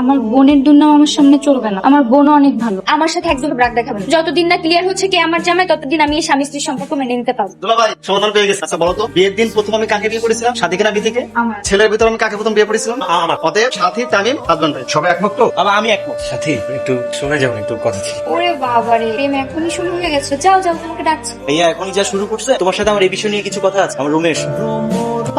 আমার বোনের দুর্নাম আমার সামনে চলবে না। আমার বোনও অনেক ভালো। আমার সাথে একদম রাগ দেখাবে না। যতদিন না ক্লিয়ার হচ্ছে কি আমার জামাই ততদিন আমি এই স্বামী স্ত্রীর সম্পর্ক মেনে নিতে পারব। দুলা ভাই সমাধান পেয়ে গেছে। আচ্ছা বলো তো বিয়ের দিন প্রথম আমি কাকে বিয়ে করেছিলাম? সাথীকে না বিধিকে আমার। ছেলের ভিতর আমি কাকে প্রথম বিয়ে করেছিলাম? আমার অতএব সাথী তামিম হাজবেন্ড সবাই একমত তো? বাবা আমি একমত। সাথী একটু শুনে যাও একটু কথা ছিল। ওরে বাবারে প্রেম এখনই শুরু হয়ে গেছে। যাও যাও তোমাকে ডাকছি। ভাইয়া এখনই যা শুরু করছে তোমার সাথে আমার এই বিষয় নিয়ে কিছু কথা আছে। আমার রুমে এসো।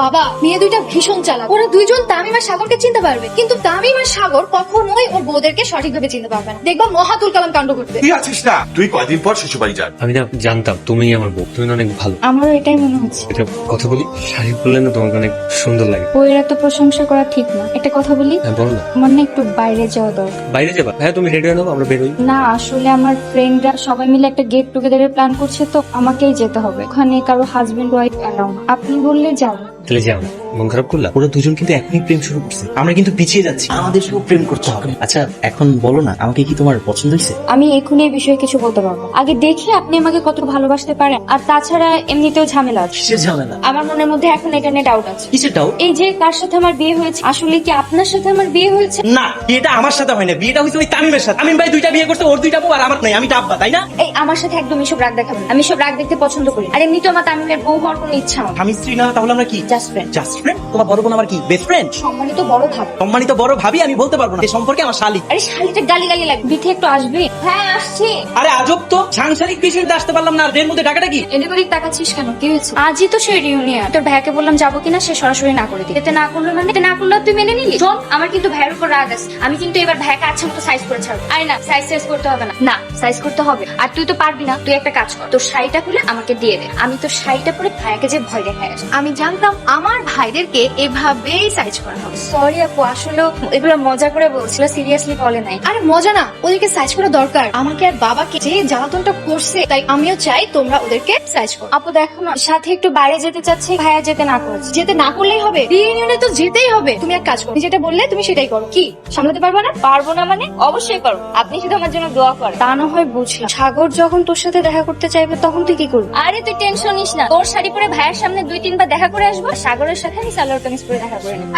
বাবা মেয়ে দুইটা ভীষণ চালাক। ওরা দুইজন তামিম আর সাগরকে চিনতে পারবে। কিন্তু তামিম আর সাগর কখনোই ওর বউদেরকে সঠিকভাবে চিনতে পারবে না। দেখবা মহাতুল কালাম কাণ্ড করতে তুই আছিস না? তুই কয়দিন পর শ্বশুর বাড়ি যান আমি না জানতাম তুমিই আমার বউ। তুমি অনেক ভালো। আমারও এটাই মনে হচ্ছে। এটা কথা বলি? শাড়ি পরলে না তোমাকে অনেক সুন্দর লাগে? বইয়ের তো প্রশংসা করা ঠিক না। একটা কথা বলি? হ্যাঁ বলো না। আমার না একটু বাইরে যাওয়া দরকার। বাইরে যাবা? হ্যাঁ তুমি রেডি হয়ে নাও আমরা বেরোই। না আসলে আমার ফ্রেন্ডরা সবাই মিলে একটা গেট টুগেদারের প্ল্যান করছে তো আমাকেই যেতে হবে। ওখানে কারও হাজবেন্ড ওয়াইফ অ্যালাউ আপনি বললে যাও তাহলে যাও মন খারাপ করলা? ওরা দুজন কিন্তু এখনই প্রেম শুরু করছে। আমরা কিন্তু পিছিয়ে যাচ্ছি। আমাদের শুধু প্রেম করতে হবে। আচ্ছা এখন বলো না আমাকে কি তোমার পছন্দ হয়েছে? আমি এখনই এই বিষয়ে কিছু বলতে পারব। আগে দেখি আপনি আমাকে কত ভালোবাসতে পারেন। আর তাছাড়া এমনিতেও ঝামেলা আছে। কিসের ঝামেলা? আমার মনের মধ্যে এখন এটা নিয়ে ডাউট আছে। কিসের ডাউট এই যে কার সাথে আমার বিয়ে হয়েছে আসলে কি আপনার সাথে আমার বিয়ে হয়েছে? না বিয়েটা আমার সাথে হয় না। বিয়েটা হয়েছে ওই তামিমের সাথে। তামিম ভাই দুইটা বিয়ে করছে ওর দুইটা বউ আর আমার নাই। আমি ডাব্বা তাই না? এই আমার সাথে একদম এসব রাগ দেখাবেন আমি সব রাগ দেখতে পছন্দ করি। আর এমনি তো আমার তামিমের বউ হওয়ার কোনো ইচ্ছা আমার স্বামী স্ত্রী না তাহলে আমরা কি? জাস্ট ফ্রেন্ড জাস্ট ফ্রেন্ড তোমার বড় বোন আমার কি? বেস্ট ফ্রেন্ড সম্মানিত বড় ভাব। সম্মানিত বড় ভাবি আমি বলতে পারব না। এই সম্পর্কে আমার শালি আরে শালিটা গালি গালি লাগবে। বিথে একটু আসবে? হ্যাঁ আসছি। আরে আজব তো। সাংসারিক বিষয়টা আসতে পারলাম না। আর এর মধ্যে টাকাটা কি? এদিক ওদিক তাকাচ্ছিস কেন? কি হয়েছে? আজই তো সেই রিউনিয়ন তোর ভাইকে বললাম যাব কিনা সে সরাসরি না করে দিই এতে না করল মানে? এতে না করলে তুই মেনে নিলি? শোন আমার কিন্তু ভাইয়ের উপর রাগ আছে। আমি কিন্তু এবার ভাইকে আচ্ছা মতো সাইজ করে ছাড়বো। আরে না সাইজ সাইজ করতে হবে না। না সাইজ করতে হবে। আর তুই তো পারবি না। তুই একটা কাজ কর। তোর শাড়িটা খুলে আমাকে দিয়ে দে। আমি তো শাড়িটা পরে ভাইয়াকে যে ভয় দেখায় আমি জানতাম আমার ভাইদেরকে এভাবেই সাইজ করা হবে। সরি আপু আসলে এগুলো মজা করে বলছিল সিরিয়াসলি বলে নাই। আরে মজা না ওদেরকে সাইজ করা দরকার। আমাকে আর বাবাকে যে জ্বালাতনটা করছে তাই আমিও চাই তোমরা ওদেরকে সাইজ করো। আপু দেখো না সাথে একটু বাইরে যেতে চাচ্ছে ভাইয়া যেতে না করেছে। যেতে না করলেই হবে? রিইউনিয়নে তো যেতেই হবে। তুমি এক কাজ করো যেটা বললে তুমি সেটাই করো। কি সামলাতে পারবে না? পারব না মানে অবশ্যই পারব আপনি শুধু আমার জন্য দোয়া করেন। তা না হয় বুঝলাম। সাগর যখন তোর সাথে দেখা করতে চাইবে তখন তুই কি করবি? আরে তুই টেনশন নিস না। তোর শাড়ি পরে ভাইয়ের সামনে দুই তিনবার দেখা করে আসব সাগরের সাথে আমি সালোয়ার কামিজ পরে দেখা করে নেব।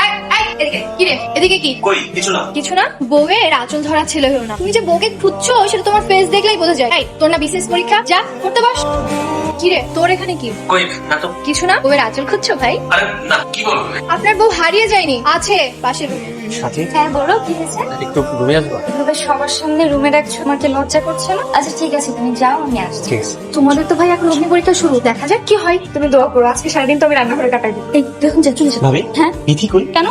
এদিকে কি এদিকে কি? কিছু না। কিছু না? বউয়ের আঁচল ধরা ছিল হলো না। তুমি যে বউকে খুঁজছো সেটা তোমার ফেস দেখলেই বোঝা যায়। এই, তোর না বিশেষ পরীক্ষা? যা করতে বস কিরে তোর এখানে কি? কই না তো। কিছু না? বউয়ের আঁচল খুঁজছো ভাই? আরে না কি বলব? আপনার বউ হারিয়ে যায়নি আছে পাশের এ। সাথী। হ্যাঁ বলো কি হয়েছে? একটু রুমে আসব? এভাবে সবার সামনে রুমে রাখছো কি লজ্জা করছে না? আচ্ছা ঠিক আছে তুমি যাও আমি আসছি। ঠিক আছে। তোমাদের তো ভাই এখন অগ্নি পরীক্ষা শুরু দেখা যাক কি হয়। তুমি দোয়া করো আজকে সারাদিন তো আমি রান্নাঘরে কাটাই এই দেখুন যা চলে যা হ্যাঁ? বিধি কই? কেন?